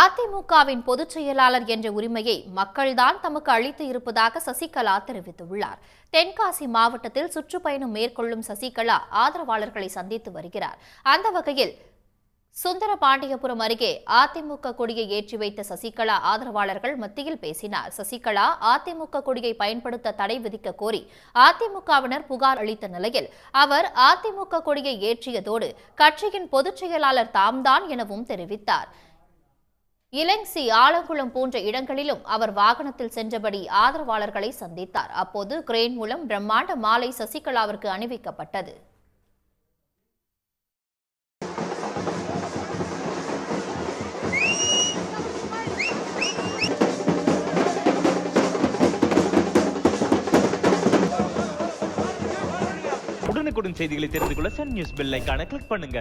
அதிமுகவின் பொதுச் செயலாளர் என்ற உரிமையை மக்கள்தான் தமக்கு அளித்து இருப்பதாக சசிகலா தெரிவித்துள்ளார். தென்காசி மாவட்டத்தில் சுற்றுப்பயணம் மேற்கொள்ளும் சசிகலா ஆதரவாளர்களை சந்தித்து வருகிறார். அந்த வகையில் சுந்தரபாண்டியபுரம் அருகே அதிமுக கொடியை ஏற்றி வைத்த சசிகலா ஆதரவாளர்கள் மத்தியில் பேசினார். சசிகலா அதிமுக கொடியை பயன்படுத்த தடை விதிக்க கோரி அதிமுகவினர் புகார் அளித்த நிலையில் அவர் அதிமுக கொடியை ஏற்றியதோடு கட்சியின் பொதுச் செயலாளர் தாம்தான் எனவும் தெரிவித்தார். இலங்சி ஆலங்குளம் போன்ற இடங்களிலும் அவர் வாகனத்தில் சென்றபடி ஆதரவாளர்களை சந்தித்தார். அப்போது கிரேன் மூலம் பிரம்மாண்ட மாலை சசிகலாவிற்கு அணிவிக்கப்பட்டது. உடனுக்குடன் செய்திகளை தெரிந்து கொள்ள சன் நியூஸ் பெல் கிளிக் பண்ணுங்க.